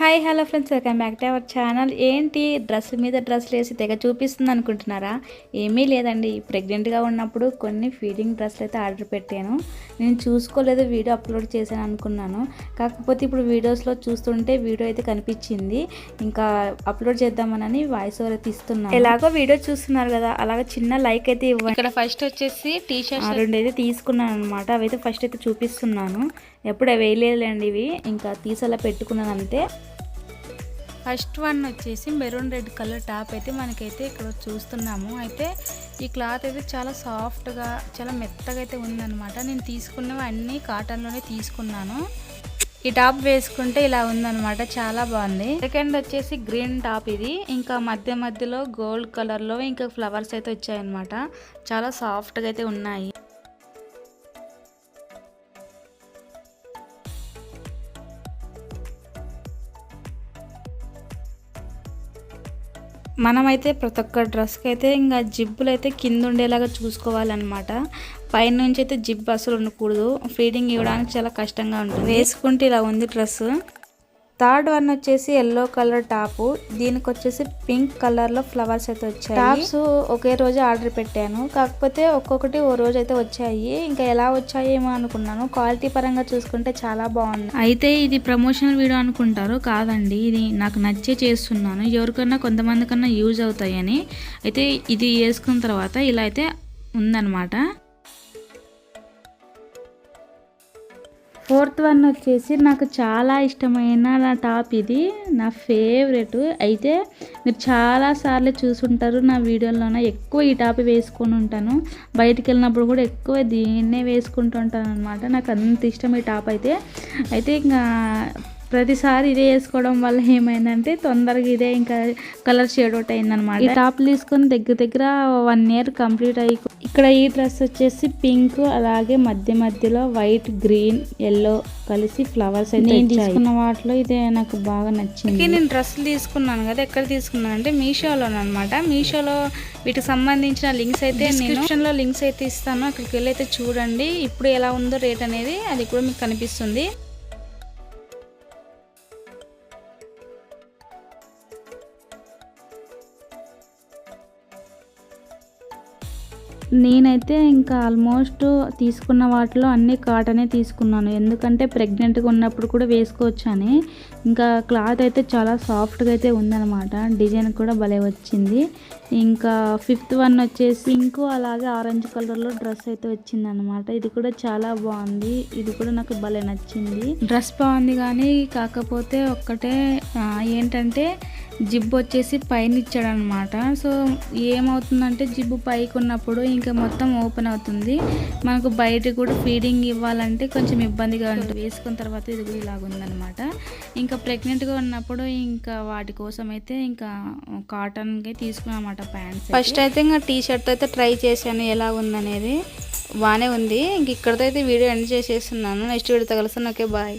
Hi hello friends welcome back to our channel ఏంటి? Dress మీద డ్రెస్లు వేసి తెగ చూపిస్తుంది అనుకుంటున్నారా? ఏమీ లేదండి. ప్రెగ్నెంట్గా ఉన్నప్పుడు కొన్ని ఫీడింగ్ డ్రెస్లు అయితే ఆర్డర్ పెట్టాను. నేను చూసుకోలేదు వీడియో అప్లోడ్ చేశాను అనుకున్నాను. కాకపోతే ఇప్పుడు వీడియోస్లో చూస్తుంటే వీడియో అయితే కనిపించింది. ఇంకా అప్లోడ్ చేద్దామని వాయిస్ ఓవర్ అయితే ఇస్తున్నాను ఎలాగో వీడియో చూస్తున్నారు కదా అలాగే చిన్న లైక్ అయితే ఇవ్వండి. ఇక్కడ ఫస్ట్ వచ్చేసి టీ ఆ షర్ట్స్ రెండు అయితే తీసుకున్నాను అనమాట అవైతే ఫస్ట్ అయితే చూపిస్తున్నాను. ఎప్పుడు వేయలేదులేండి ఇవి. ఇంకా తీసేలా పెట్టుకున్నాను అంతే ఫస్ట్ వన్ వచ్చేసి మెరూన్ రెడ్ కలర్ టాప్ అయితే మనకైతే ఇక్కడ చూస్తున్నాము. అయితే ఈ క్లాత్ అయితే చాలా సాఫ్ట్గా చాలా మెత్తగా అయితే ఉందన్నమాట. నేను తీసుకున్నవి అన్నీ కాటన్లోనే తీసుకున్నాను. ఈ టాప్ వేసుకుంటే ఇలా ఉందన్నమాట చాలా బాగుంది. సెకండ్ వచ్చేసి గ్రీన్ టాప్ ఇది. ఇంకా మధ్య మధ్యలో గోల్డ్ కలర్లో ఇంకా ఫ్లవర్స్ అయితే వచ్చాయన్నమాట. చాలా సాఫ్ట్గా అయితే ఉన్నాయి. మనమైతే ప్రతి ఒక్క డ్రెస్కి అయితే ఇంకా జిబ్బులు అయితే కింద ఉండేలాగా చూసుకోవాలన్నమాట. పైనుంచి అయితే జిబ్ అసలు ఉండకూడదు. ఫీడింగ్ ఇవ్వడానికి చాలా కష్టంగా ఉంటుంది. వేసుకుంటే ఇలా ఉంది డ్రెస్ థర్డ్ వన్ వచ్చేసి ఎల్లో కలర్ టాప్. దీనికి వచ్చేసి పింక్ కలర్లో ఫ్లవర్స్ అయితే వచ్చాయి. టాప్స్ ఒకే రోజు ఆర్డర్ పెట్టాను. కాకపోతే ఒక్కొక్కటి ఓ రోజు అయితే వచ్చాయి. ఇంకా ఎలా వచ్చాయేమో అనుకున్నాను. క్వాలిటీ పరంగా చూసుకుంటే చాలా బాగుంది అయితే ఇది ప్రమోషనల్ వీడియో అనుకుంటారు. కాదండి. ఇది నాకు నచ్చే చేస్తున్నాను. ఎవరికన్నా కొంతమంది కన్నా యూజ్ అవుతాయని. అయితే ఇది వేసుకున్న తర్వాత ఇలా అయితే ఉందన్నమాట. ఫోర్త్ వన్ వచ్చేసి నాకు చాలా ఇష్టమైన నా టాప్ ఇది. నా ఫేవరెట్. అయితే మీరు చాలాసార్లు చూసుంటారు నా వీడియోలోనే. ఎక్కువ ఈ టాప్ వేసుకొని ఉంటాను. బయటికి వెళ్ళినప్పుడు కూడా ఎక్కువ దీన్నే వేసుకుంటూ ఉంటాను అనమాట నాకు అంత ఇష్టం ఈ టాప్ అయితే. అయితే ఇంకా ప్రతిసారి ఇదే వేసుకోవడం వల్ల ఏమైందంటే తొందరగా ఇదే ఇంకా కలర్ షేడ్ అవుట్ అయిందనమాట ఈ టాప్ తీసుకొని దగ్గర దగ్గర వన్ ఇయర్ కంప్లీట్ అయ్యి ఇక్కడ ఈ డ్రెస్ వచ్చేసి పింక్ అలాగే మధ్య మధ్యలో వైట్ గ్రీన్ ఎల్లో కలిసి ఫ్లవర్స్ అయితే నేను తీసుకున్న వాటిలో ఇదే నాకు బాగా నచ్చింది. నేను డ్రెస్సులు తీసుకున్నాను కదా ఎక్కడ తీసుకున్నాను అంటే మీషోలో అనమాట మీషోలో వీటికి సంబంధించిన లింక్స్ అయితే డిస్క్రిప్షన్లో లింక్స్ అయితే ఇస్తాను అక్కడికి వెళ్ళి అయితే చూడండి. ఇప్పుడు ఎలా ఉందో రేట్ అనేది అది కూడా మీకు కనిపిస్తుంది. నేనైతే ఇంకా ఆల్మోస్ట్ తీసుకున్న వాటిలో అన్ని కాటనే తీసుకున్నాను. ఎందుకంటే ప్రెగ్నెంట్గా ఉన్నప్పుడు కూడా వేసుకోవచ్చు అని. ఇంకా క్లాత్ అయితే చాలా సాఫ్ట్గా అయితే ఉందన్నమాట. డిజైన్ కూడా భలే వచ్చింది. ఇంకా ఫిఫ్త్ వన్ వచ్చేసి పింక్ అలాగే ఆరెంజ్ కలర్లో డ్రెస్ అయితే వచ్చిందనమాట ఇది కూడా చాలా బాగుంది. ఇది కూడా నాకు భలే నచ్చింది. డ్రెస్ బాగుంది కానీ కాకపోతే ఒక్కటే ఏంటంటే జిబ్ వచ్చేసి పైన ఇచ్చాడు అనమాట సో ఏమవుతుందంటే జిబ్బు పైకి ఉన్నప్పుడు ఇంకా మొత్తం ఓపెన్ అవుతుంది. మనకు బయట కూడా ఫీడింగ్ ఇవ్వాలంటే కొంచెం ఇబ్బందిగా ఉంటుంది. వేసుకున్న తర్వాత ఇది కూడా ఇలాగ ఉందన్నమాట ఇంకా ప్రెగ్నెంట్గా ఉన్నప్పుడు ఇంకా వాటి కోసం అయితే ఇంకా కాటన్కి తీసుకున్నాం ప్యాంట్స్ ఫస్ట్ అయితే ఇంకా టీ షర్ట్ అయితే ట్రై చేశాను ఎలా ఉందనేది. బాగానే ఉంది. ఇంక ఇక్కడితో అయితే వీడియో ఎండ్ చేసేస్తున్నాను. నెక్స్ట్ వీడియో తగలుస్తాను ఓకే బాయ్.